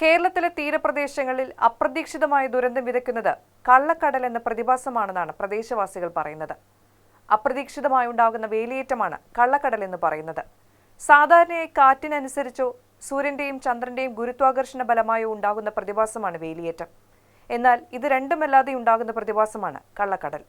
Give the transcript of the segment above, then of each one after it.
കേരളത്തിലെ തീരപ്രദേശങ്ങളിൽ അപ്രതീക്ഷിതമായ ദുരന്തം വിതയ്ക്കുന്നത് കള്ളക്കടൽ എന്ന പ്രതിഭാസമാണെന്നാണ് പ്രദേശവാസികൾ പറയുന്നത്. അപ്രതീക്ഷിതമായി ഉണ്ടാകുന്ന വേലിയേറ്റമാണ് കള്ളക്കടൽ എന്ന് പറയുന്നത്. സാധാരണയായി കാറ്റിനനുസരിച്ചോ സൂര്യന്റെയും ചന്ദ്രന്റെയും ഗുരുത്വാകർഷണ ബലമായോ ഉണ്ടാകുന്ന പ്രതിഭാസമാണ് വേലിയേറ്റം. എന്നാൽ ഇത് രണ്ടുമല്ലാതെ ഉണ്ടാകുന്ന പ്രതിഭാസമാണ് കള്ളക്കടൽ.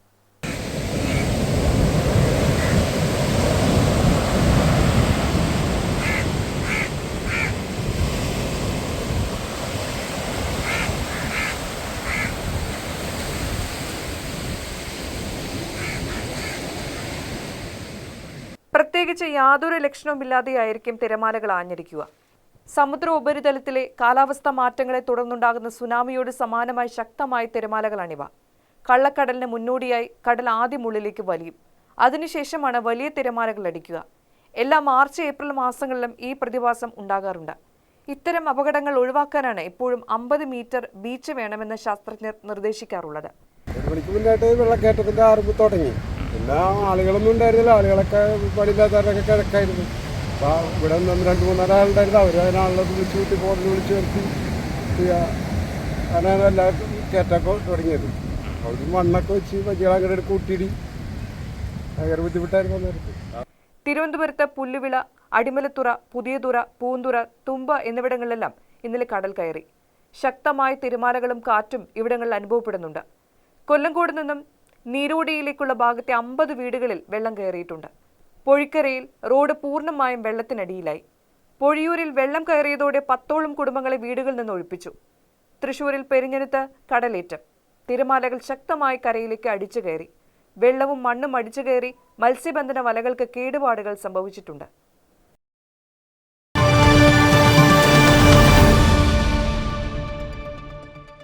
പ്രത്യേകിച്ച് യാതൊരു ലക്ഷണവുമില്ലാതെയായിരിക്കും തിരമാലകൾ ആഞ്ഞടിക്കുക. സമുദ്ര ഉപരിതലത്തിലെ കാലാവസ്ഥ മാറ്റങ്ങളെ തുടർന്നുണ്ടാകുന്ന സുനാമിയോട് സമാനമായി ശക്തമായ തിരമാലകളാണിവ. കള്ളക്കടലിന് മുന്നോടിയായി കടൽ ആദ്യം ഉള്ളിലേക്ക് വലിയും. അതിനുശേഷമാണ് വലിയ തിരമാലകൾ അടിക്കുക. എല്ലാ മാർച്ച് ഏപ്രിൽ മാസങ്ങളിലും ഈ പ്രതിഭാസം ഉണ്ടാകാറുണ്ട്. ഇത്തരം അപകടങ്ങൾ ഒഴിവാക്കാനാണ് ഇപ്പോഴും അമ്പത് മീറ്റർ ബീച്ച് വേണമെന്ന് ശാസ്ത്രജ്ഞർ നിർദ്ദേശിക്കാറുള്ളത്. ഒരു മണിക്ക് മുന്നായിട്ട് വെള്ളക്കയറ്റത്തിന്റെ തുടങ്ങി. പിന്നെ ആളുകളൊന്നും ഉണ്ടായിരുന്നില്ല. ആളുകളൊക്കെ പണിയില്ലാത്തവരൊക്കെ കിടക്കായിരുന്നു. അപ്പോൾ ഇവിടെ നിന്ന് രണ്ട് മൂന്നാലാളുണ്ടായിരുന്നു അവർ അതിനാളെ വിളിച്ച് കൂട്ടി ഫോണിൽ വിളിച്ച് വരുത്തി അങ്ങനെ എല്ലാവർക്കും കയറ്റൊക്കെ തുടങ്ങിയത്. അവർ മണ്ണൊക്കെ വെച്ച് വജികൾ അങ്ങോട്ട് കൂട്ടിയിടി. ഭയങ്കര ബുദ്ധിമുട്ടായിരുന്നു അന്നേരത്ത്. തിരുവനന്തപുരത്ത് പുല്ലുവിള അടിമലത്തുറ പുതിയതുറ പൂന്തുറ തുമ്പ എന്നിവിടങ്ങളിലെല്ലാം ഇന്നലെ കടൽ കയറി. ശക്തമായ തിരമാലകളും കാറ്റും ഇവിടങ്ങളിൽ അനുഭവപ്പെടുന്നുണ്ട്. കൊല്ലങ്കോട് നിന്നും നീരോടിയിലേക്കുള്ള ഭാഗത്തെ അമ്പത് വീടുകളിൽ വെള്ളം കയറിയിട്ടുണ്ട്. പൊഴിക്കരയിൽ റോഡ് പൂർണമായും വെള്ളത്തിനടിയിലായി. പൊഴിയൂരിൽ വെള്ളം കയറിയതോടെ പത്തോളം കുടുംബങ്ങളെ വീടുകളിൽ നിന്ന് ഒഴിപ്പിച്ചു. തൃശൂരിൽ പെരിഞ്ഞനത്ത് കടലേറ്റം. തിരമാലകൾ ശക്തമായി കരയിലേക്ക് അടിച്ചു കയറി. വെള്ളവും മണ്ണും അടിച്ചു കയറി മത്സ്യബന്ധന വലകൾക്ക് കേടുപാടുകൾ സംഭവിച്ചിട്ടുണ്ട്.